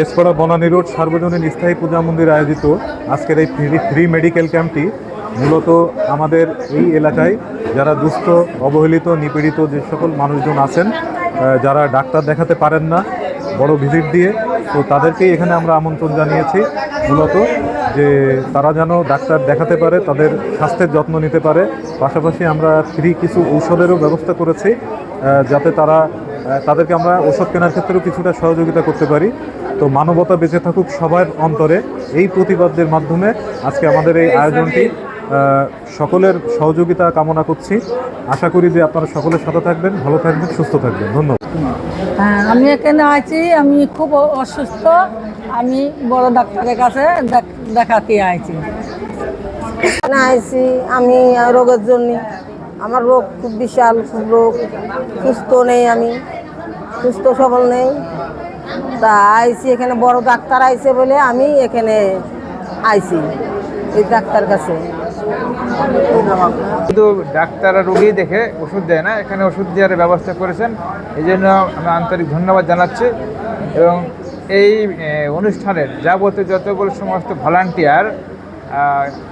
Beshpara Banani road সার্বজনীন স্থায়ী পূজা মন্দির আয়োজিত। আজকের এই ফ্রি ফ্রি মেডিকেল ক্যাম্পটি মূলত আমাদের এই এলাকায় যারা দুস্থ, অবহেলিত, নিপীড়িত যে সকল মানুষজন আছেন যারা ডাক্তার দেখাতে পারেন না, বড় ভিজিট দিয়ে, তো তাদেরকেই এখানে আমরা আমন্ত্রণ জানিয়েছি। মূলত যে তারা যেন ডাক্তার দেখাতে পারে, তাদের স্বাস্থ্যের যত্ন নিতে পারে। পাশাপাশি আমরা ফ্রি কিছু ঔষধেরও ব্যবস্থা করেছি যাতে তারা তাদেরকে আমরা ওষুধ কেনার ক্ষেত্রেও কিছুটা সহযোগিতা করতে পারি। তো মানবতা বেঁচে থাকুক সবার অন্তরে এই প্রতিবাদের মাধ্যমে আজকে আমাদের এই আয়োজনটি সকলের সহযোগিতা কামনা করছি। আশা করি যে আপনারা সকলের সাথে থাকবেন ভালো থাকবেন সুস্থ থাকবেন। ধন্যবাদ। হ্যাঁ আমি এখানে আছি আমি খুব অসুস্থ আমি বড় ডাক্তারের কাছে দেখ- দেখাতে আইছি। এখানে আইসি আমি রোগের জন্য। আমার রোগ খুব বিশাল খুব রোগ সুস্থ নেই আমি। সুস্থ, সবল নেই। তা আইসি, এখানে বড় ডাক্তার আইছে বলে আমি এখানে আইসি, এই ডাক্তার কাছে। শুধু ডাক্তার রোগী দেখে ওষুধ দেয় না, এখানে ওষুধ দেওয়ার ব্যবস্থা করেছেন। এই জন্য আমি আন্তরিক ধন্যবাদ জানাচ্ছি। এবং এই অনুষ্ঠানের যাবতীয় যতগুলো সমস্ত ভলান্টিয়ার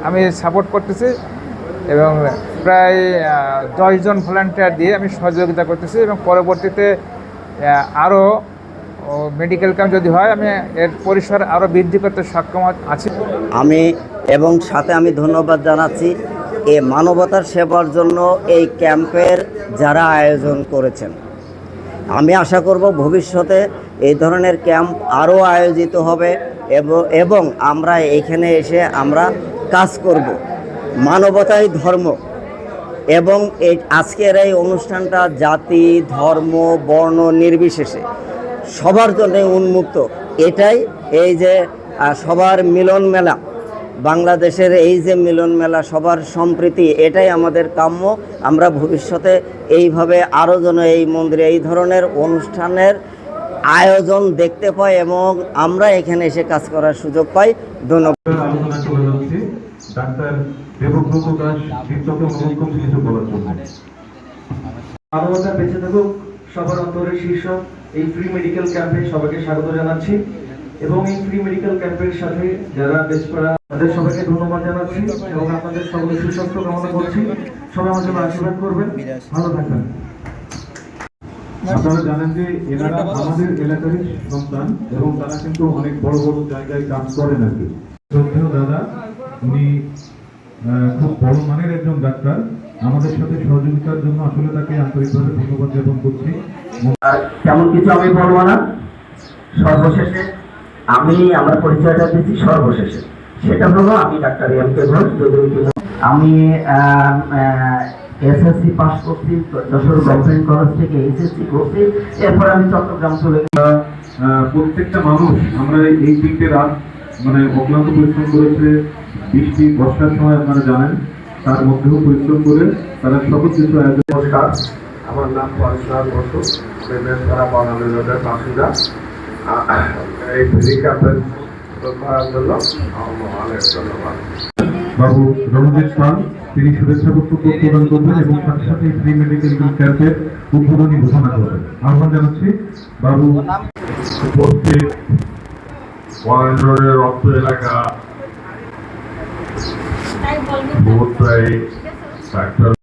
আমি সাপোর্ট করতেছি এবং প্রায় দশজন ভলান্টিয়ার দিয়ে আমি সহযোগিতা করতেছি এবং পরবর্তীতে আরও মেডিকেল ক্যাম্প যদি হয়, আমি এর পরিসর আরও বৃদ্ধি করতে সক্ষম আছি। আমি এবং সাথে আমি ধন্যবাদ জানাচ্ছি এ মানবতার সেবার জন্য এই ক্যাম্পের যারা আয়োজন করেছেন। আমি আশা করব ভবিষ্যতে এই ধরনের ক্যাম্প আরও আয়োজিত হবে এবং আমরা এখানে এসে আমরা কাজ করব। মানবতাই ধর্ম। এবং এই আজকের এই অনুষ্ঠানটা জাতি, ধর্ম, বর্ণ নির্বিশেষে সবার জন্য উন্মুক্ত। এটাই এই যে সবার মিলন মেলা, বাংলাদেশের এই যে মিলন মেলা, সবার সম্প্রীতি, এটাই আমাদের কাম্য। আমরা ভবিষ্যতে এইভাবে আরও যেন এই মন্দিরে এই ধরনের অনুষ্ঠানের আয়োজন দেখতে পাই এবং আমরা এখানে এসে কাজ করার সুযোগ পাই। ধন্যবাদ। ডাক্তার দেবব্রত দাস অনুরোধ করছি কিছু বলার জন্য। মানবতা বেঁচে থাকুক সবার অন্তরের শীর্ষক এই ফ্রি মেডিকেল ক্যাম্পে সবাইকে স্বাগত জানাচ্ছি। এবং এই ফ্রি মেডিকেল ক্যাম্পের সাথে যারা বেশ করা, তাদের সবাইকে ধন্যবাদ জানাচ্ছি এবং আপনাদের সকলের সুস্বাস্থ্য কামনা করছি। সবাই জন্য আশীর্বাদ করবেন। ভালো থাকবেন। আপনারা জানেন যে এনারা আমাদের এলাকারই সন্তান এবং তারা কিন্তু অনেক বড় বড় জায়গায় কাজ করেন আর কি। শ্রদ্ধেয় দাদা, উনি খুব বড় মানের একজন ডাক্তার। আমাদের সাথে সহযোগিতার জন্য আসলে তাকে আন্তরিকভাবে ধন্যবাদ জ্ঞাপন করছি। তেমন কিছু আমি বলব না। সর্বশেষে আমি আমার পরিচয়টা দিচ্ছি সর্বশেষে। সেটা হলো আমি ডাক্তার এম কে ঘোষ আমি এসএসসি পাস করছি যশোর গভর্নমেন্ট কলেজ থেকে এইচএসসি করছি। এরপর আমি চট্টগ্রাম চলে প্রত্যেকটা মানুষ আমরা এই তিনটে রাত মানে অক্লান্ত পরিশ্রম করেছে বৃষ্টি বর্ষার সময় আপনারা জানেন তার মধ্যেও পরিশ্রম করে তারা সকল কিছু আয়োজন নমস্কার আমার নাম পরশুরাম বসু বেমেশপাড়া বনানী রোডের বাসিন্দা। এই ফ্রি করার জন্য অনেক ধন্যবাদ। বাবু রণজিৎ পাল তিনি শুভেচ্ছা বক্তব্য প্রদান করবেন এবং সাথে সাথে ফ্রি মেডিকেল ক্যাম্পের উদ্বোধনী ঘোষণা করবেন। আহ্বান জানাচ্ছি বাবু। উপস্থিত রোডের অর্থ এলাকা ভোট ডাক্তার